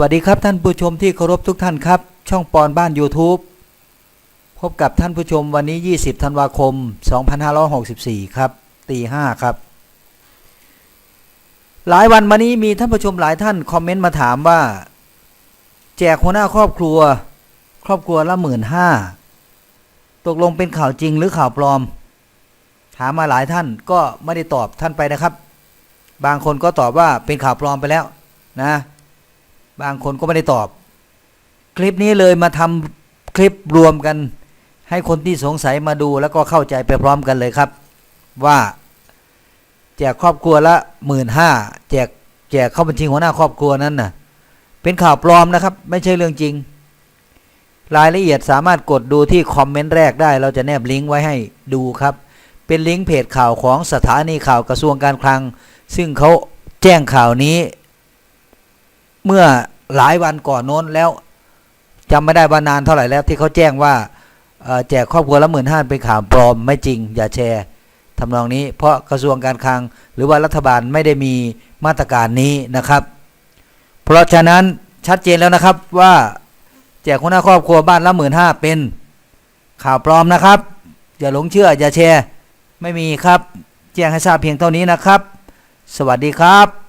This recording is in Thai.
วัสดีครับท่านผู้ชมที่เคารพทุกท่านครับ ช่องปอนบ้าน YouTube พบกับท่านผู้ชมวันนี้ 20 ธันวาคม 2564 ครับตีห้าครับ หลายวันมานี้มีท่านผู้ชมหลายท่านคอมเมนต์มาถามว่า แจกหัวหน้าครอบครัว ครอบครัวละหมื่นห้าตกลงเป็นข่าวจริงหรือข่าวปลอม ถามมาหลายท่านก็ไม่ได้ตอบท่านไปนะครับ บางคนก็ตอบว่าเป็นข่าวปลอมไปแล้วนะ บางคนก็ไม่ได้ตอบ คลิปนี้เลยมาทำคลิปรวมกัน ให้คนที่สงสัยมาดูแล้วก็เข้าใจไปพร้อมกันเลยครับ ว่า แจกครอบครัวละหมื่นห้าแจกแจกเข้าบัญชีหัวหน้าครอบครัวนั้นน่ะ เป็นข่าวปลอมนะครับ ไม่ใช่เรื่องจริง รายละเอียดสามารถกดดูที่คอมเมนต์แรกได้ เราจะแนบลิงก์ไว้ให้ดูครับ เป็นลิงก์เพจข่าวของสถานีข่าวกระทรวงการคลัง ซึ่งเขาแจ้งข่าวนี้ เมื่อหลายวันก่อนโน้นแล้วจำไม่ได้ว่านานเท่าไหร่แล้ว ที่เขาแจ้งว่าแจกครอบครัวละหมื่นห้าเป็นข่าวปลอมไม่จริง อย่าแชร์ทำนองนี้ เพราะกระทรวงการคลัง หรือว่ารัฐบาลไม่ได้มีมาตรการนี้นะครับ เพราะฉะนั้นชัดเจนแล้วนะครับว่าแจกคนหน้าครอบครัวบ้านละหมื่นห้าเป็นข่าวปลอมนะครับ อย่าหลงเชื่ออย่าแชร์ ไม่มีครับ แจ้งให้ทราบเพียงเท่านี้นะครับ สวัสดีครับ